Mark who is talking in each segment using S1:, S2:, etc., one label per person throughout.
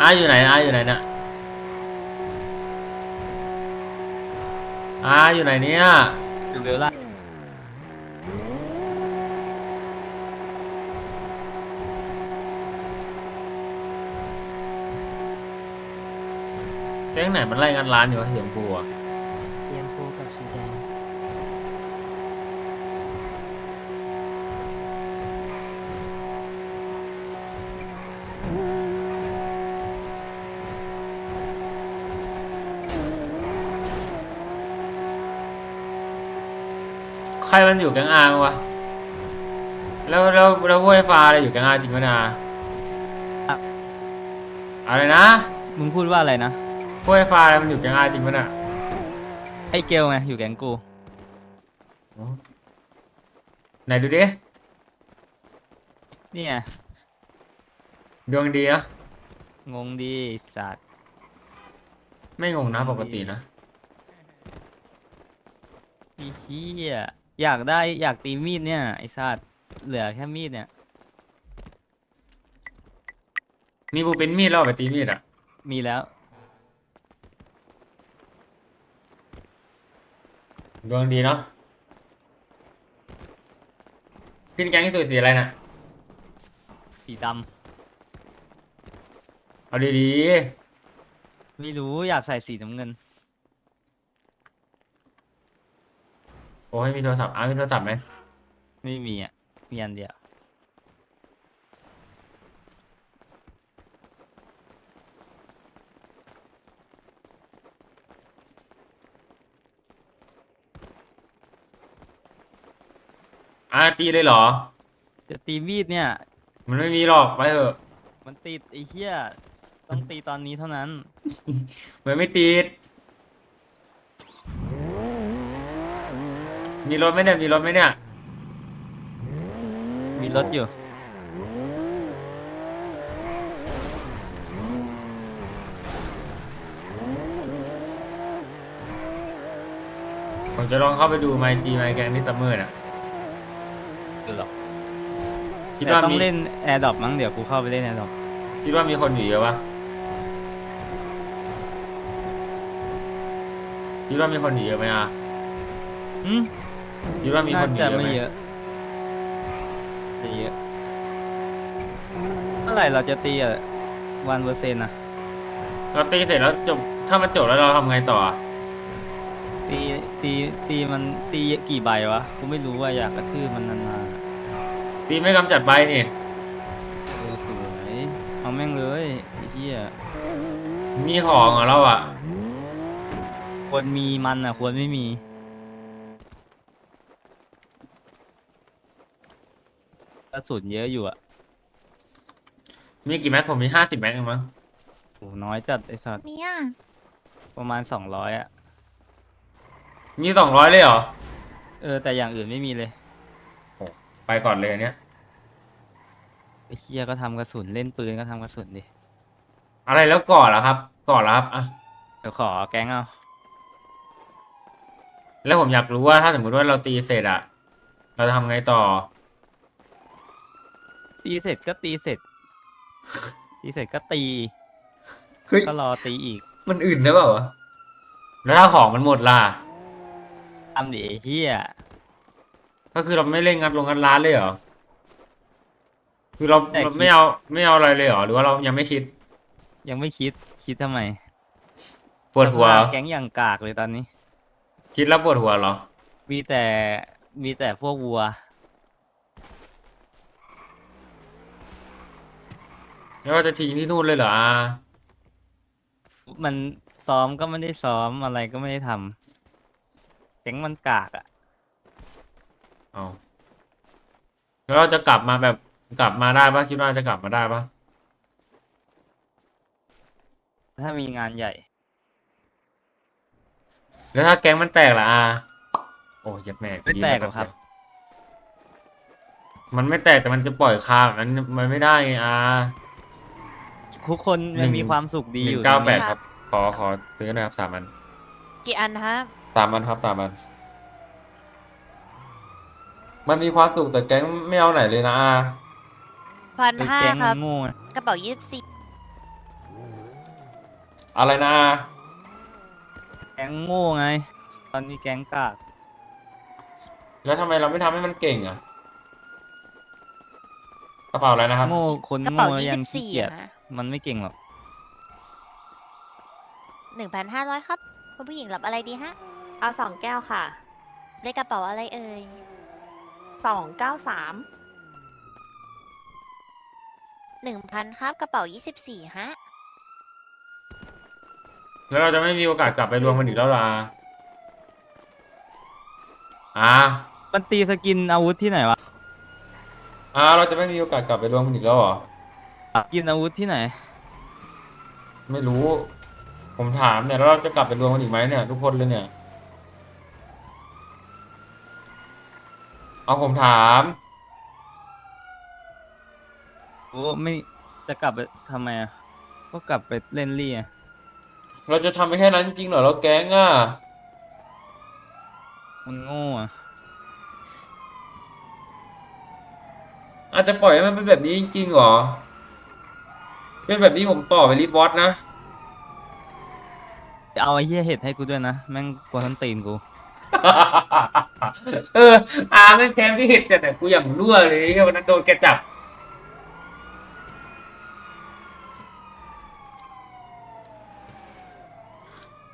S1: อาอยู่ไหนอาอยู่ไหนเนี่ยอาอยู่ไหนเนี่ย
S2: อยู่เวลล่า
S1: แก๊งไหนมันไล่งานร้านอยู่วะเสียงกูอะ
S3: เรียนพูกับสีแดง
S1: ใครมันอยู่แก๊งอาร์มั้งวะ แล้วแล้วแล้วห้วยฟ้าอะไรอยู่แก๊งอาร์จริงไหมนะอะไรนะ
S2: มึงพูดว่าอะไรนะ
S1: ห้วยฟ้าอะไรมันอยู่แก๊งอาร์จริงไหมน่ะ
S2: ไอ้เกลไงอยู่แก๊งกู
S1: ไหนดูดิ
S2: นี่ไง
S1: ดวงดีนะ
S2: งงดีไอ้สัตว์
S1: ไม่งงนะปกตินะ
S2: ไอ้เหี้ย อยากได้อยากตีมีดเนี่ย ไอ้สัตว์เหลือแค่มีดเนี่ย
S1: มีบูเป็นมีดแล้วเอาไปตีมีดอะ
S2: มีแล้ว
S1: ดวงดีเนาะ ขึ้นแก๊งที่สุดสีอะไรน่ะ
S2: สีด
S1: เอาดีำ
S2: ไม่รู้อยากใส่สีน้ำเงิน
S1: โอ้ยมีโทรศัพท์อ้ามีโทรศัพท์ไหม
S2: ไม่มีอะ มีอันเดียว
S1: อ้าตีเลยเหรอ
S2: จะตีมีดเนี่ย
S1: มันไม่มีหรอกไปเถอะ
S2: มันติดไอ้เหี้ย ต้องตีตอนนี้เท่านั้น
S1: มันไม่ติด มีรถไหมเนี่ยมีรถไหมเนี่ย
S2: มีรถอยู่
S1: ผมจะลองเข้าไปดูไมจีไมแกงที่ซัมเมอร์น่ะ
S2: ดูหรอก
S1: คิด
S2: แต่
S1: ว่า
S2: ต้อง
S1: มี
S2: เล่นแอร์ดรอปมั้งเดี๋ยวกูเข้าไปเล่นแอร์ดรอป
S1: คิดว่ามีคนอยู่เยอะปะคิดว่ามีคนอยู่เยอะไหมอะ
S2: อืม
S1: คิดว่ามีค
S2: น่าน
S1: อยู่
S2: จะ
S1: เยอะไหม
S2: ไม่เยอะจะเยอะเมื่อไหร่เราจะตีอะวันเปอร์เซ็นต์อะ
S1: เราตีเสร็จแล้วจบถ้ามันจบแล้วเราทำไงต่ออะ
S2: ตีตีตีมันตีกี่ใบวะกูไม่รู้ว่าอยากกระทืบมันนาน
S1: ตีไม่กำจัดใบนี่
S2: ๆเออสวยเอาแม่งเลยไอ้เหี้ย
S1: มีของเหรอเราอะ
S2: ควรมีมันอะควรไม่มี ระสุนเยอะอยู่อะ
S1: มีกี่แม็กผมมีห้าสิบแม็กเองมั้ง
S2: โหน้อยจัดไอ้สัตว์
S3: เนี่ย
S2: ประมาณสองร้อยอะ
S1: มีสองร้อยเลยเหรอ
S2: เออ แต่อย่างอื่นไม่มีเลย
S1: ไปก่อนเลยอันเนี้ย
S2: ไอ้เหี้ยก็ทำกระสุนเล่นปืนก็ทำกระสุนดิ
S1: อะไรแล้วก่อนล่ะครับ ก่อนล่ะครับอะ
S2: เดี๋ยวขอแก๊งเอา
S1: แล้วผมอยากรู้ว่าถ้าสมมติว่าเราตีเสร็จอะเราจะทำไงต่อ
S2: ตีเสร็จก็ตีเสร็จ ตีเสร็จก็ตี
S1: เฮ้ย
S2: ก็รอตีอีก
S1: มันอื่นได้เปล่าวะแล้วถ้าของมันหมดล่ะ
S2: ทำดิไอ้เฮีย
S1: ก็คือเราไม่เล่นงานลงงานร้านเลยเหรอ คือเรา
S2: แต่คิด
S1: เราไม่เอาไม่เอาอะไรเลยเหรอ หรือว่าเรายังไม่คิด
S2: ยังไม่คิดคิดทำไม
S1: ปวดหัว
S2: สภาพแก๊งอย่างกากเลยตอนนี้
S1: คิดแล้วปวดหัวเหรอ
S2: มีแต่มีแต่พวกวัว
S1: แล้วก็จะทิ้งที่นู่นเลยเหรออา
S2: มันซ้อมก็ไม่ได้ซ้อมอะไรก็ไม่ได้ทำแก๊งมันกากอะ
S1: เอาแล้วเราจะกลับมาแบบกลับมาได้ปะคิดว่าจะกลับมาได้ปะ
S2: ถ้ามีงานใหญ่
S1: แล้วถ้าแก๊งมันแตกล่ะอาโอ้ยยัดแม่
S2: ไม่แตกหรอกครับ
S1: มันไม่แตกแต่มันจะปล่อยคาแบบนั้นมันไม่ได้ไงอา
S2: ทุกคน
S1: หนึ่
S2: มัน
S1: ง
S2: มีความสุขดี
S1: ห
S2: อ
S1: นึ่
S2: ยู่
S1: งเก้า
S2: ตรง
S1: แปด
S2: นี้
S1: ครับ ขอขอซื้อหนะครับสามอัน
S3: กี่อันฮะ
S1: สามอันครับสามอัน มันมีความสุขแต่แก๊งไม่เอาไหนเลยนะอา
S3: พัน
S2: เออ
S3: ห้า
S2: แก๊ง
S3: ค
S2: มั
S3: รับ
S2: นโง่อะ
S3: กระเป๋ายี่สิบสี่
S1: อะไรนะ
S2: แก๊งโง่ไง ตอนนี้แก๊งกาก
S1: แล้วทำไมเราไม่ทำให้มันเก่งอะกระเป๋าอะไรนะครับ
S2: โง่คน
S3: กระ
S2: โง่
S3: เป๋า
S2: แล้ว
S3: ยี่
S2: ยั
S3: สิ
S2: ง
S3: บ
S2: ขี้
S3: สี่
S2: เกียจ
S3: นะ
S2: มันไม่เก่งหรอก
S3: หนึ่งพันห้าร้อยครับ คุณผู้หญิงรับอะไรดีฮะ
S4: เอาสองแก้วค่ะ
S3: เลขกระเป๋าอะไรเอ่ย
S4: สองเก้าสาม
S3: หนึ่งพันครับกระเป๋ายี่สิบสี่ฮะ
S1: แล้วเราจะไม่มีโอกาสกลับไปรวมกันอีกแล้วล่ะอ่า
S2: มันตีสกินอาวุธที่ไหนวะ
S1: อ่า เราจะไม่มีโอกาสกลับไปรวมกันอีกแล้วเหรอ
S2: กินอาวุธที่ไหน
S1: ไม่รู้ ผมถามเนี่ยแล้วเราจะกลับไปรวมกันอีกไหมเนี่ย ทุกคนเลยเนี่ย เอาผมถาม
S2: โอ้ไม่จะกลับไปทำไมอะ ก็กลับไปเล่นลี่อะ
S1: เราจะทำไปแค่นั้นจริงเหรอเราแก๊งอะ
S2: มันโง่อะ
S1: อาจจะปล่อยให้มันเป็นแบบนี้จริงๆเหรอ เป็นแบบนี้ผมต่อไปรีดวอตนะ
S2: จะเอาไอ้เหี้ยเห็ดให้กูด้วยนะ แม่งกวนทันตีนกู
S1: เอออาไม่แพ้พี่เห็ดแต่แต่กูอย่างรั่วเลยไอ้วันนั้นโดนแกจับ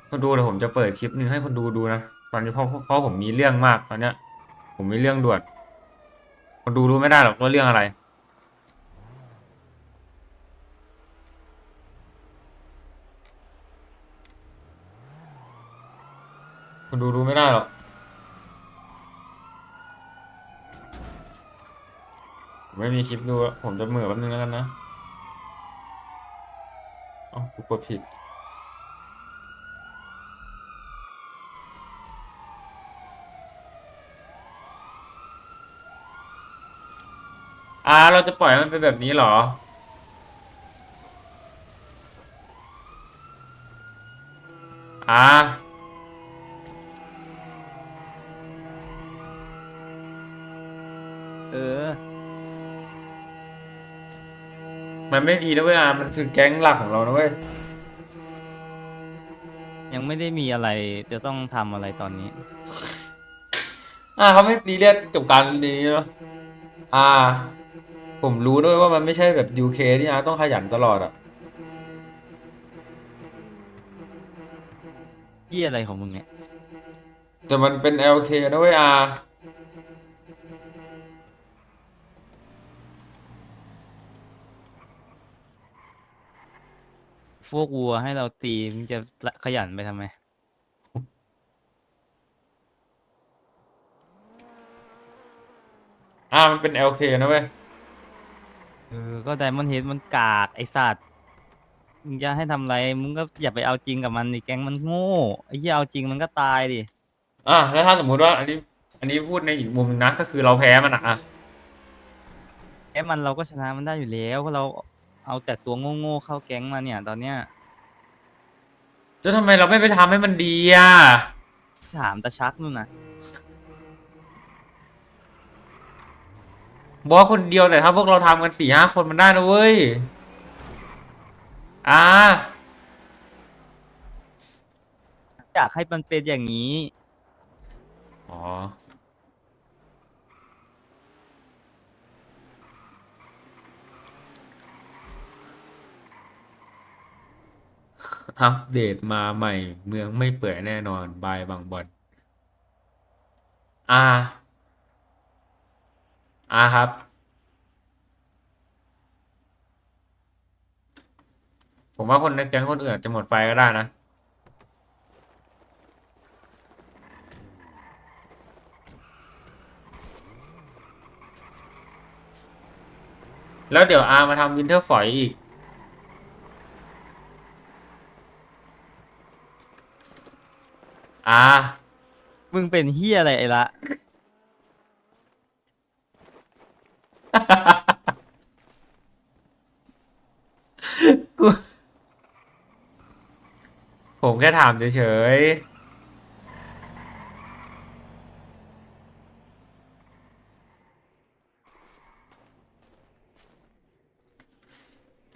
S1: คนดูเดี๋ยวผมจะเปิดคลิปหนึ่งให้คนดูดูนะตอนนี้เพราะเพราะผมมีเรื่องมากตอนเนี้ย ผมมีเรื่องด่วนคนดูรู้ไม่ได้หรอกว่าเรื่องอะไร คนดูรู้ไม่ได้หรอกผมไม่มีคลิปดู ผมจะเหมือแป๊บนึงแล้วกันนะอ้ากูกดผิดอ่าเราจะปล่อยมันเป็นแบบนี้เหรอ อ่า มันไม่ดีนะเว้ยอามันคือแก๊งหลักของเรานะเว้ย
S2: ยังไม่ได้มีอะไรจะต้องทำอะไรตอนนี้
S1: อ่าเขาไม่ซีเรียสกับการนี้เนาะอ่า ผมรู้ด้วยว่ามันไม่ใช่แบบยูเคที่อาต้องขยันตลอดอะ
S2: เหี้ยอะไรของมึงเนี่ย
S1: แต่มันเป็น LK นะเว้ยอา
S2: พวกวัวให้เราตีมึงจะขยันไปทำไม
S1: อ่ามันเป็น LK นะเว้ย
S2: เออ ก็ไดมอนด์เฮดมันกากไอสัตว์ มึงจะให้ทำไร มึงก็อย่าไปเอาจริงกับมันดิแก๊งมันโง่ไอ้เหี้ยเอาจริงมันก็ตายดิ
S1: อะแล้วถ้าสมมุติว่าอันนี้ อันนี้พูดในอีกมุมหนึงนะ ก็คือเราแพ้มันอะอะ
S2: แก๊งมันเราก็ชนะมันได้อยู่แล้วเพราะเรา เอาแต่ตัวโง่ๆเข้าแก๊งมาเนี่ย ตอนเนี้ย
S1: แล้วทำไมเราไม่ไปทำให้มันดีอะ
S2: ถามตาชักนู่นนะ
S1: บอสคนเดียวแต่ถ้าพวกเราทำกันสี่ห้าคนมันได้นะเว้ย อ่า
S2: อยากให้มันเป็นอย่างนี้
S1: อ๋อ อัปเดตมาใหม่ เมืองไม่เปื่อยแน่นอน บายบางบอลอ่าอ่าครับ ผมว่าคนในแก๊งคนอื่นจะหมดไฟก็ได้นะ แล้วเดี๋ยวอามาทำวินเทอร์ฝอยอีก อา
S2: มึงเป็นเฮียอะไรไอ้ละ
S1: กูผมแค่ถามเฉยๆ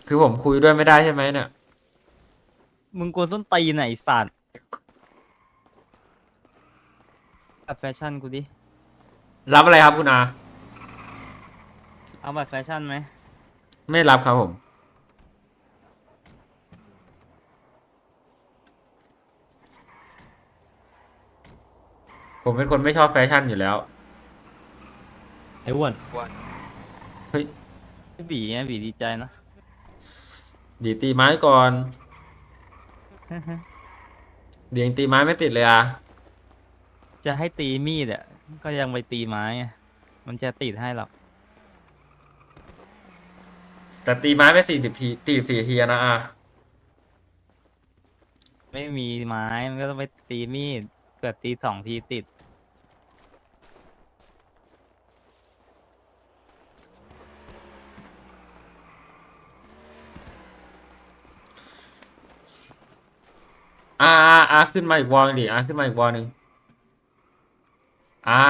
S1: คือผมคุยด้วยไม่ได้ใช่ไหมเนี่ย
S2: มึงกวนส้นตีนไหนไอ้สัตว์ แบบแฟชั่นกูดิ
S1: รับอะไรครับคุณอา
S2: เอาแบบแฟชั่นไหม
S1: ไม่รับครับผม ผมเป็นคนไม่ชอบแฟชั่นอยู่แล้ว
S2: ไอ้อ้วน
S1: เฮ้ย
S2: ไอ้บีไงบีดีใจนะ
S1: ดีตีไม้ก่อน เดียงตีไม้ไม่ติดเลยอะ
S2: จะให้ตีมีดอะก็ยังไปตีไม้อะมันจะติดให้หรอก
S1: แต่ตีไม้ไปสี่สิบทีตีสี่ทีอะนะอะ
S2: ไม่มีไม้มันก็ต้องไปตีมีดเกิดตีสองทีติด
S1: อ่าอ่าอ่าขึ้นมาอีกวอลหนึ่งดิอ่าขึ้นมาอีกวอลหนึ่ง อ่า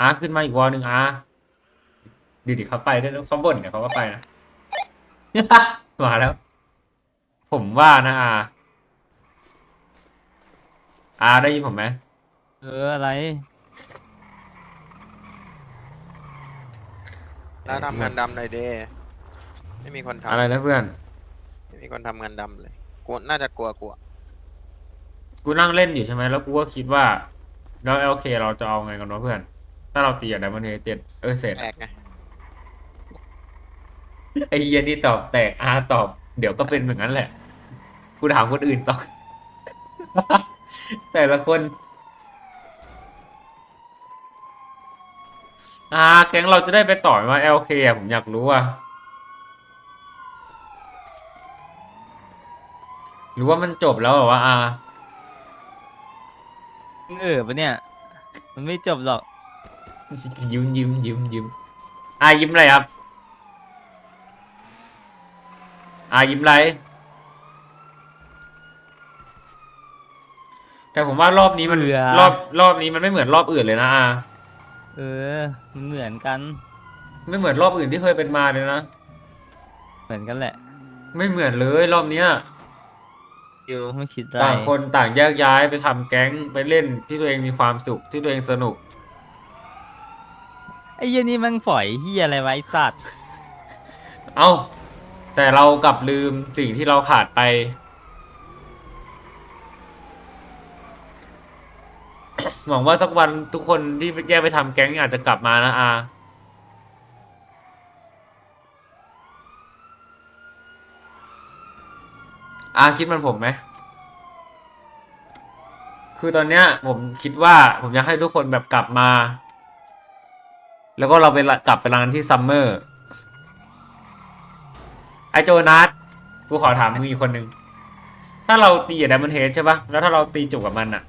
S1: อ่าขึ้นมาอีกวอลหนึ่งอ่าดีดิเขาไปด้วยนะเขาบ่นเดี๋ยวเขาก็ไปนะ มาแล้ว ผมว่านะอาอาได้ยินผมไหม
S2: เอออะไร
S5: แล้วทำงานดำหน่อยเด้ไม่มีคนทำ
S1: อะไรนะเพื่อน
S5: ไม่มีคนทำงานดำเลยกลัวน่าจะกลัวกลัว
S1: กูนั่งเล่นอยู่ใช่ไหมแล้วกูก็คิดว่า แล้วเอลเคเราจะเอาไงกันวะเพื่อน ถ้าเราตีกับไดมอนเฮเต็ดเออเสร็จ
S5: แตกไง
S1: ไอ้เหี้ยนี่ตอบแตกอาตอบ เดี๋ยวก็เป็นเหมือนนั้นแหละกูถามคนอื่นต่อแต่ละคนอ่าแก๊งเราจะได้ไปต่อไหมว่า LK อะผมอยากรู้อะหรือว่ามันจบแล้วเหรอวะอา
S2: มึงเออปะเนี่ย มันไม่จบหรอก
S1: ยิ้มยิ้มยิ้มยิ้มอายิ้มอะไรครับอายิ้มอะไร แต่ผมว่ารอบนี้มัน
S2: เบื่อ
S1: รอบรอบนี้มันไม่เหมือนรอบอื่นเลยนะอา
S2: เออ มันเหมือนกัน
S1: ไม่เหมือนรอบอื่นที่เคยเป็นมาเลยนะ
S2: เหมือนกันแหละ
S1: ไม่เหมือนเลยรอบเนี้ย
S2: ยูไม่คิดไร
S1: ต่างคนต่างแยกย้ายไปทำแก๊งไปเล่นที่ตัวเองมีความสุขที่ตัวเองสนุก
S2: ไอ้เหี้ยนี่มันฝอยเฮียอะไรไวะไอ้สัตว์
S1: เอ้า แต่เรากลับลืมสิ่งที่เราขาดไป หวังว่าสักวันทุกคนที่แยกไปทำแก๊งอาจจะกลับมานะอา อาคิดเหมันผมไหม คือตอนเนี้ยผมคิดว่าผมอยากให้ทุกคนแบบกลับมา แล้วก็เราไปละกลับไปร้านที่ซัมเมอร์ ไอโจนัสกูขอถามมึงอีกคนหนึ่งถ้าเราตีกับไดมอนเฮดใช่ปะแล้วถ้าเราตีจบกับมันอะ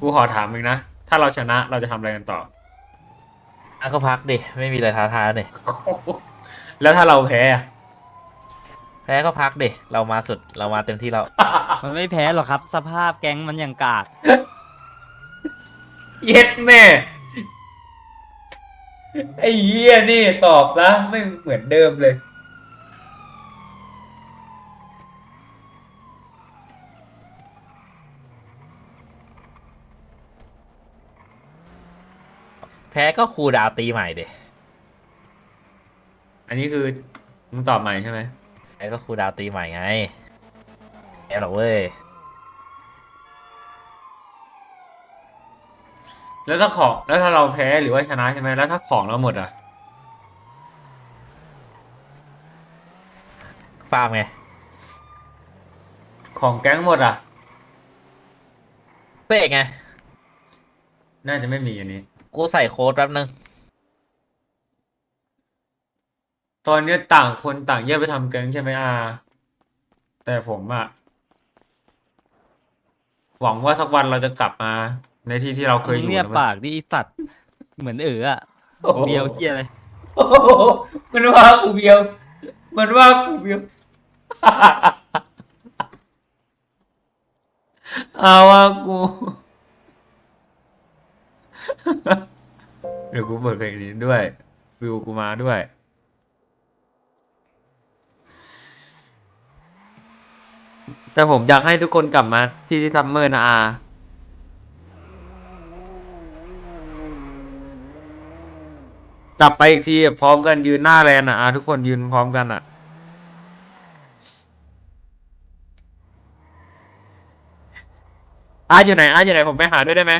S1: กูขอถามมึงนะ ถ้าเราชนะเราจะทำอะไรกันต่อ
S6: อะก็พักดิ ไม่มีอะไรท้าทายเลย
S1: แล้วถ้าเราแพ้อะ
S6: แพ้ก็พักดิเรามาสุดเรามาเต็มที่แล้ว
S2: มันไม่แพ้หรอกครับ สภาพแก๊งมันอย่างกาก
S1: เย็ดแม่ไอ้เหี้ยนี่ตอบนะไม่เหมือนเดิมเลย
S6: แพ้ก็ครูลดาวน์ตีใหม่ดิ
S1: อันนี้คือมึงตอบใหม่ใช่ไหม
S6: แพ้ ก็ครูลดาวน์ตีใหม่ไงแพ้หรอกเว้ย
S1: แล้วถ้าของแล้วถ้าเราแพ้หรือว่าชนะใช่ไหมแล้วถ้าของเราหมดอะ
S6: ฟาร์มไง
S1: ของแก๊งหมดอะ
S6: เตะไง
S1: น่าจะไม่มีอันนี้
S6: กูใส่โค้ดแป๊บนึง
S1: ตอนเนี้ยต่างคนต่างแยกไปทำแก๊งใช่ไหมอาแต่ผมอะหวังว่าสักวันเราจะกลับมา ในที่ที่เราเคยอยู่
S2: เนี่ย
S1: นะ
S2: ปากดิไอ้สัตว์ เหมือนเอออะ
S1: โอ้โห
S2: เบียวเฮียอะไร
S1: โอ้โหมันว่ากูเบียว มันว่ากูเบียว เอาว่ากู เดี๋ยวกูเปิดเพลงนี้ด้วย วิวกูมาด้วย แต่ผมอยากให้ทุกคนกลับมาที่ซัมเมอร์นะอากลับไปอีกทีพร้อมกันยืนหน้าแลนด์อะอาทุกคนยืนพร้อมกันอะ อาอยู่ไหนอาอยู่ไหนผมไปหาด้วยได้ไหม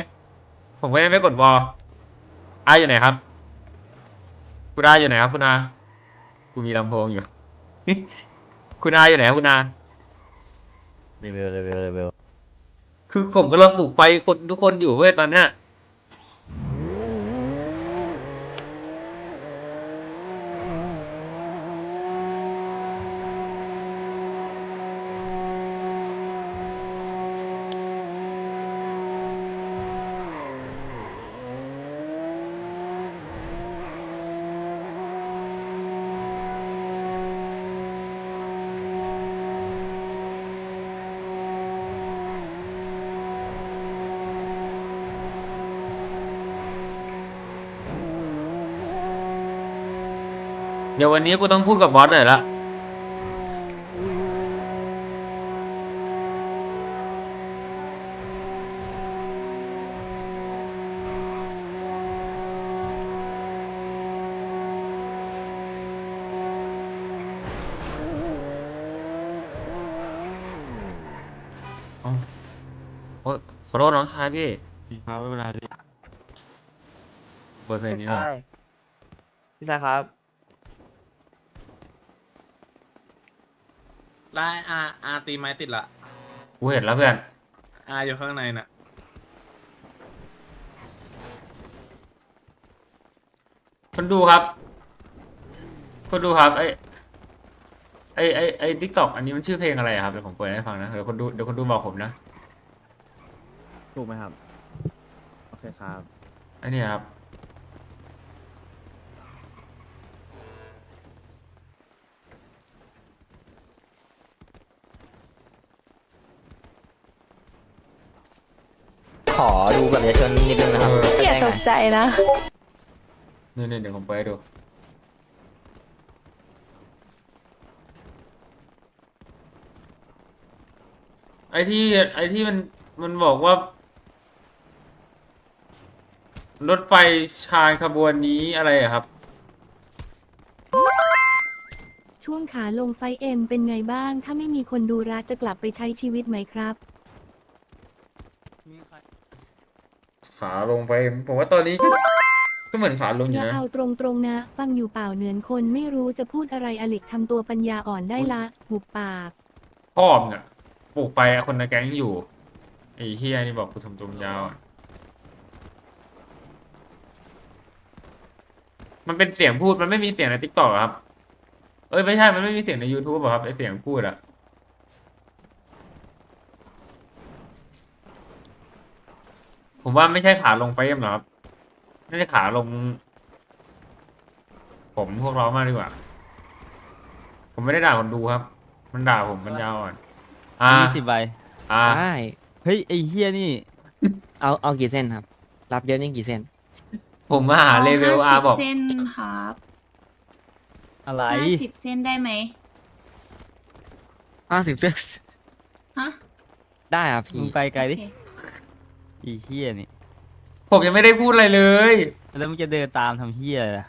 S1: ผมก็ยังไม่กดวออาอยู่ไหนครับ คุณอาอยู่ไหนครับ คุณอากูมีลำโพงอยู่ คุณอาอยู่ไหนครับคุณอา
S6: รเวลเรเวลเรเวล
S1: คือผมกำลังปลุกไฟคนทุกคนอยู่เว้ยตอนเนี้ย เดี๋ยววันนี้กูต้องพูดกับบอสหน่อยละอ๋อโอ๊ยขอโทษน้องชายพี่
S2: ครับไม่เป็นไรพี่
S1: เปิดเพลงนี้หน่อย
S7: พี่ชายครับ
S8: ไล่อาอาตีไม้ติดละ
S1: กูเห็นแล้วเพื่อน
S8: อาอยู่ข้างในน่ะ
S1: คนดูครับ คนดูครับไอไอไอไอทิกตอกอันนี้มันชื่อเพลงอะไรอะครับเดี๋ยวผมเปิดให้ฟังนะเดี๋ยวคนดูเดี๋ยวคนดูบอกผมนะ
S7: ถูกไหมครับ โอเคครับ
S1: ไอเนี่ยครับ
S7: อดูบัตรประชาชนนิดนึงนะครับ
S1: เออ
S4: อย่า
S7: ได้
S4: ต
S7: ไง
S4: กใจนะ
S1: นี่นี่เดี๋ยวผมเปิดให้ดูไอที่ไอที่มันมันบอกว่า รถไฟชานขบวนนี้อะไรอะครับ
S9: ช่วงขาลงไฟเอ็มเป็นไงบ้าง ถ้าไม่มีคนดูรักจะกลับไปใช้ชีวิตไหมครับ
S2: มีใคร
S1: ขาลงไป ผมว่าตอนนี้ ก็ก็เหมือนขาลงอ
S9: อย่ย่า
S1: นะ
S9: เอาตรงๆนะ ฟังอยู่เปล่าเหนือนคนไม่รู้จะพูดอะไรอลิกทำตัวปัญญาอ่อนได้ละหุบปาก
S1: พ่อมึงอะปลูกไปอะคนในแก๊งอยู่ไอ้เฮียนี่บอกกูทำตัวยาวอะมันเป็นเสียงพูดมันไม่มีเสียงในทิกตอกครับ เอ้ยไม่ใช่มันไม่มีเสียงใน YouTube หรอครับไอเสียงพูดอะ ผมว่าไม่ใช่ขาลงเฟรมหรอกครับน่าจะขาลง ผมพวกเรามากดีกว่า ผมไม่ได้ด่าคนดูครับ มันด่าผมมันยาวอ่อนอ่า
S2: ยี่สิบใบ
S1: อ่า
S7: ได้
S2: เฮ้ยไอ้เฮียนี่
S7: เอาเอากี่เส้นครับ รับเยอะนี่กี่เส้น
S1: ผมมาหาเลเวลอาบอก
S10: เส้นครับ
S2: อะไร
S10: ห้าสิบเส้นได้ไหม
S7: ห้าสิบเส้น
S10: ฮะ
S7: ได้ครับ
S2: มึ
S7: พี่
S2: งไปไกลดิ
S10: โอเค
S2: ไอ้เฮียนี่
S1: ผมยังไม่ได้พูดอะไรเลย
S2: แล้วมึงจะเดินตามทำเฮียอะไรล่ะ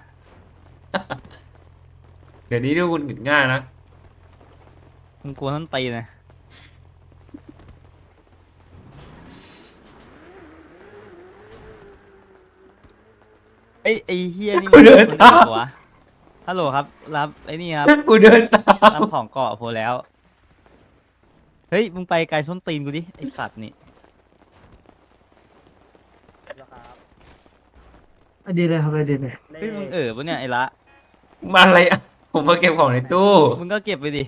S1: เดี๋ยวนี้ดูคุณง่ายนะ
S2: มึงกลัวท่านตีนะไอ้ยไอ้เฮียนี่
S1: กูเดิน
S2: มั
S1: ตาม
S2: วะฮัลโหลครับ รับไอ้นี่ครับ
S1: กูเดินตาม
S2: รับของเกาะโพแล้ว เฮ้ย มึงไปไกลส้นตีนกูดิ ไอสัตว์นี่
S7: ดีเลยครับดีเลย
S2: เฮ้ยมึงเออปะเนี่ยไอ้ละ
S1: มาอะไรอะ ผมมาเก็บของในตู้
S2: มึงก็เก็บไปดิ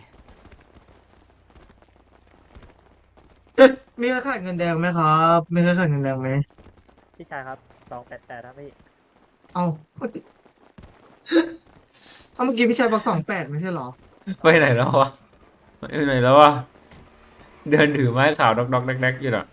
S11: มีเครือข่ายเงินแดงไหมครับมีเครือข่ายเงินแดงไหม
S7: พี่ชายครับสองแปดแปดครับพี่
S11: เอาเอาเมื่อกี้พี่ชายบอกสองแปดไม่ใช่เหรอ
S1: ไปไหนแล้ววะไปไหนแล้ววะเดินถือไม้ขาวดอกดอกแดกๆอยู่อะ